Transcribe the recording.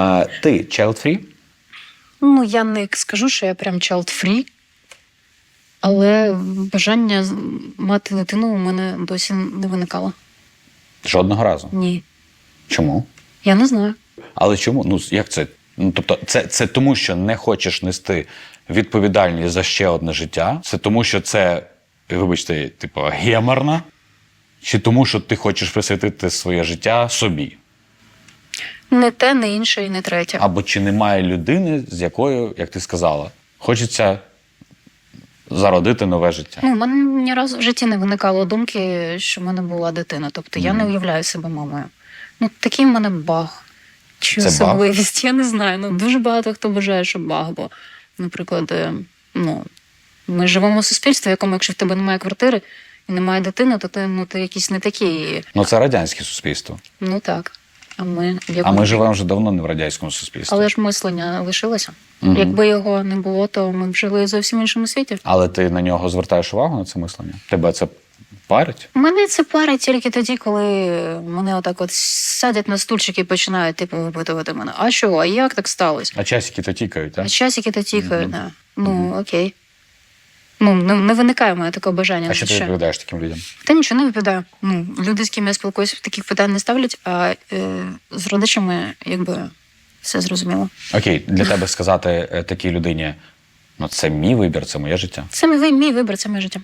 А, ти child free? Ну, я не скажу, що я прям child free, але бажання мати дитину у мене досі не виникало. Жодного разу. Ні. Чому? Я не знаю. Але чому? Ну як це? Ну тобто, це, це тому, що не хочеш нести відповідальність за ще одне життя. Це тому, що це, вибачте, типу, геморно, чи тому, що ти хочеш присвятити своє життя собі? Не те, не інше і не третє. Або чи немає людини, з якою, як ти сказала, хочеться зародити нове життя? Ну, у мене ні разу в житті не виникало думки, що в мене була дитина. Тобто я не уявляю себе мамою. Ну, такий в мене баг. Чи Це баг? особливість, я не знаю. Ну, дуже багато хто вважає, що баг. Бо, наприклад, е, ну, ми живемо в суспільстві, в якому, якщо в тебе немає квартири і немає дитини, то ти, ну, ти якийсь не такий. Ну це радянське суспільство. Ну так. А ми, в А ми живемо вже давно не в радянському суспільстві. Але ж мислення лишилося. Мгм. Якби його не було, то ми б жили зовсім в іншому світі. Але ти на нього звертаєш увагу на це мислення? Тебе це парить? Мене це парить тільки тоді, коли мене отак от садять на стульчик і починають типу випитувати мене. А що, а як так сталося? А часики то тікають, так? А часики то тікають, Мгм. да. Ну окей. Ну, не, не виникає в мене такого бажання. А що ти Ще. відповідаєш таким людям? Та нічого не відповідаю. Ну, люди, з ким я спілкуюся, таких питань не ставлять, а е, з родичами якби все зрозуміло. Окей, для тебе сказати е, такій людині: ну це мій вибір, це моє життя. Це мій, мій вибір, це моє життя.